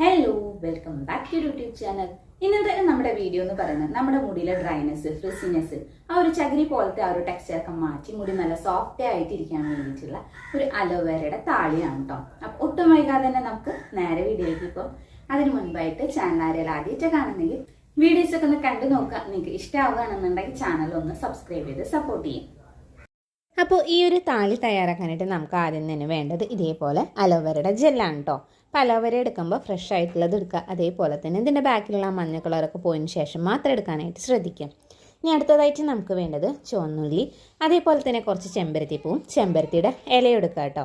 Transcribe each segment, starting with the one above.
Hello welcome back to YouTube channel ഇന്നത്തെ നമ്മുടെ video എന്ന് പറയുന്നത് നമ്മുടെ മുടിയിലെ ഡ്രൈനെസ് ഫ്രിസിനെസ് ആ ഒരു ചകിരി പോലത്തെ ആ ഒരു ടെക്സ്ചർ ഒക്കെ മാറ്റി മുടി നല്ല സോഫ്റ്റ് ആയിട്ട് ഇരിക്കാൻ വേണ്ടിയിട്ടുള്ള ഒരു അലോവേരയുടെ താളിയാണ് കേട്ടോ അപ്പൊ ഒട്ടും വൈകാതെ തന്നെ നമുക്ക് നേരെ വീഡിയോയിലേക്ക് ഇപ്പോൾ അതിന് മുൻപായിട്ട് ചാനൽ ആരെ ആദ്യമായിട്ട് കാണുന്നെങ്കിൽ വീഡിയോസ് ഒക്കെ ഒന്ന് കണ്ടു നോക്കുക. നിങ്ങൾക്ക് ഇഷ്ടമാവുകയാണെന്നുണ്ടെങ്കിൽ ചാനൽ ഒന്ന് സബ്സ്ക്രൈബ് ചെയ്ത് സപ്പോർട്ട് ചെയ്യും. അപ്പോൾ ഈ ഒരു താളി തയ്യാറാക്കാനായിട്ട് നമുക്ക് ആദ്യം തന്നെ വേണ്ടത് ഇതേപോലെ അലോവേരയുടെ ജെല്ലാണ് കേട്ടോ അപ്പോൾ അലോവേര എടുക്കുമ്പോൾ ഫ്രഷ് ആയിട്ടുള്ളത് എടുക്കുക അതേപോലെ തന്നെ ഇതിന്റെ ബാക്കിലുള്ള മഞ്ഞ കളറൊക്കെ പോയതിന് ശേഷം മാത്രം എടുക്കാനായിട്ട് ശ്രദ്ധിക്കുക ഇനി അടുത്തതായിട്ട് നമുക്ക് വേണ്ടത് ചുവന്നുള്ളി അതേപോലെ തന്നെ കുറച്ച് ചെമ്പരത്തി പൂവും ചെമ്പരത്തിയുടെ ഇലയും എടുക്കുക കേട്ടോ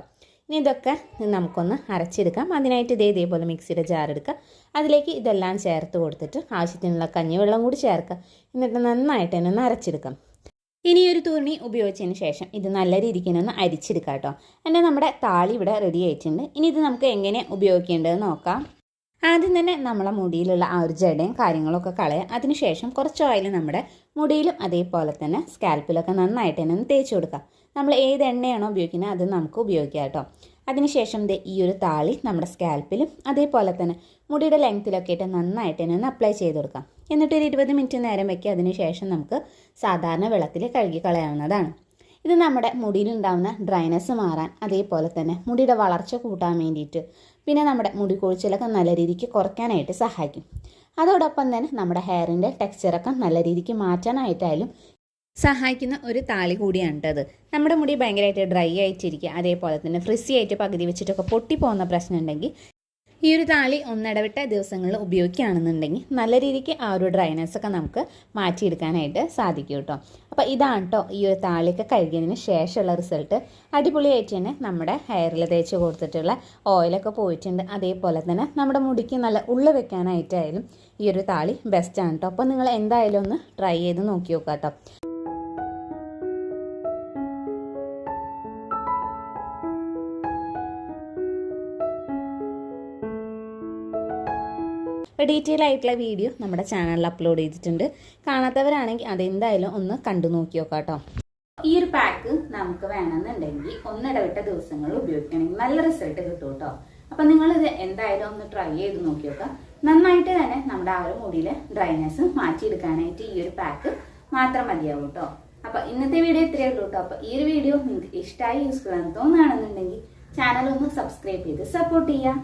ഇനി ഇതൊക്കെ നമുക്കൊന്ന് അരച്ചെടുക്കാം. അതിനായിട്ട് ഇതേ ഇതേപോലെ മിക്സിയുടെ ജാർ എടുക്കുക അതിലേക്ക് ഇതെല്ലാം ചേർത്ത് കൊടുത്തിട്ട് ആവശ്യത്തിനുള്ള കഞ്ഞിവെള്ളം കൂടി ചേർക്കുക എന്നിട്ട് നന്നായിട്ട് തന്നെ ഒന്ന് അരച്ചെടുക്കാം. ഇനി ഒരു തുണി ഉപയോഗിച്ചതിന് ശേഷം ഇത് നല്ല രീതിക്ക് ഒന്ന് അരിച്ചെടുക്കാം കേട്ടോ. എന്റെ നമ്മുടെ താളി ഇവിടെ റെഡി ആയിട്ടുണ്ട്. ഇനി ഇത് നമുക്ക് എങ്ങനെ ഉപയോഗിക്കേണ്ടതെന്ന് നോക്കാം. ആദ്യം തന്നെ നമ്മളെ മുടിയിലുള്ള ആ ഒരു ജടയും കാര്യങ്ങളൊക്കെ കളയാം. അതിനുശേഷം കുറച്ച് ഓയിൽ നമ്മുടെ മുടിയിലും അതേപോലെ തന്നെ സ്കാൽപ്പിലൊക്കെ നന്നായിട്ട് തന്നെ ഒന്ന് തേച്ച് കൊടുക്കാം. നമ്മൾ ഏത് എണ്ണയാണോ ഉപയോഗിക്കുന്നത് അത് നമുക്ക് ഉപയോഗിക്കാം കേട്ടോ. അതിനുശേഷം ദേ ഈ ഒരു താളി നമ്മുടെ സ്കാൽപ്പിലും അതേപോലെ തന്നെ മുടിയുടെ ലെങ്ത്തിലൊക്കെ ആയിട്ട് നന്നായിട്ട് തന്നെ ഒന്ന് അപ്ലൈ ചെയ്ത് കൊടുക്കാം. എന്നിട്ട് ഒരു ഇരുപത് മിനിറ്റ് നേരം വെക്കുക. അതിനുശേഷം നമുക്ക് സാധാരണ വെള്ളത്തിൽ കഴുകി കളയാവുന്നതാണ്. ഇത് നമ്മുടെ മുടിയിലുണ്ടാവുന്ന ഡ്രൈനസ് മാറാൻ അതേപോലെ തന്നെ മുടിയുടെ വളർച്ച കൂട്ടാൻ വേണ്ടിയിട്ട് പിന്നെ നമ്മുടെ മുടി കൊഴിച്ചിലൊക്കെ നല്ല രീതിക്ക് കുറയ്ക്കാനായിട്ട് സഹായിക്കും. അതോടൊപ്പം തന്നെ നമ്മുടെ ഹെയറിന്റെ ടെക്സ്ചറൊക്കെ നല്ല രീതിക്ക് മാറ്റാനായിട്ടായാലും സഹായിക്കുന്ന ഒരു താളി കൂടിയാണ് കേട്ടോ അത് നമ്മുടെ മുടി ഭയങ്കരമായിട്ട് ഡ്രൈ ആയിട്ടിരിക്കുക അതേപോലെ തന്നെ ഫ്രിസി ആയിട്ട് പകുതി വെച്ചിട്ടൊക്കെ പൊട്ടിപ്പോകുന്ന പ്രശ്നം ഉണ്ടെങ്കിൽ ഈ ഒരു താളി ഒന്നിടവിട്ട ദിവസങ്ങളിൽ ഉപയോഗിക്കുകയാണെന്നുണ്ടെങ്കിൽ നല്ല രീതിക്ക് ആ ഒരു ഡ്രൈനസ് ഒക്കെ നമുക്ക് മാറ്റിയെടുക്കാനായിട്ട് സാധിക്കും കേട്ടോ. അപ്പോൾ ഇതാണ് കേട്ടോ ഈ ഒരു താളിയൊക്കെ കഴുകിയതിന് ശേഷമുള്ള റിസൾട്ട് അടിപൊളിയായിട്ട് തന്നെ നമ്മുടെ ഹെയറിൽ തേച്ച് കൊടുത്തിട്ടുള്ള ഓയിലൊക്കെ പോയിട്ടുണ്ട്. അതേപോലെ തന്നെ നമ്മുടെ മുടിക്ക് നല്ല ഉള്ള വെക്കാനായിട്ടായാലും ഈ ഒരു താളി ബെസ്റ്റാണ് കേട്ടോ. അപ്പോൾ നിങ്ങൾ എന്തായാലും ഒന്ന് ട്രൈ ചെയ്ത് നോക്കി നോക്കാം കേട്ടോ. അപ്പോൾ ഡീറ്റെയിൽ ആയിട്ടുള്ള വീഡിയോ നമ്മുടെ ചാനലിൽ അപ്ലോഡ് ചെയ്തിട്ടുണ്ട്. കാണാത്തവരാണെങ്കിൽ അതെന്തായാലും ഒന്ന് കണ്ടു നോക്കി നോക്കാം ഈ ഒരു പാക്ക് നമുക്ക് വേണമെന്നുണ്ടെങ്കിൽ ഒന്നിടവിട്ട ദിവസങ്ങൾ ഉപയോഗിക്കണമെങ്കിൽ നല്ല റിസൾട്ട് കിട്ടും കേട്ടോ. അപ്പൊ നിങ്ങൾ ഇത് എന്തായാലും ഒന്ന് ട്രൈ ചെയ്ത് നോക്കി നോക്കാം. നന്നായിട്ട് തന്നെ നമ്മുടെ ആ ഒരു മുടിയിലെ ഡ്രൈനെസ് മാറ്റിയെടുക്കാനായിട്ട് ഈ ഒരു പാക്ക് മാത്രം മതിയാവും കേട്ടോ. അപ്പൊ ഇന്നത്തെ വീഡിയോ ഇത്രയേ ഉള്ളൂ കേട്ടോ. അപ്പൊ ഈ ഒരു വീഡിയോ നിങ്ങൾക്ക് ഇഷ്ടമായി യൂസ്ഫുൾ ആണെന്ന് തോന്നുകയാണെന്നുണ്ടെങ്കിൽ ചാനൽ ഒന്ന് സബ്സ്ക്രൈബ് ചെയ്ത് സപ്പോർട്ട് ചെയ്യാം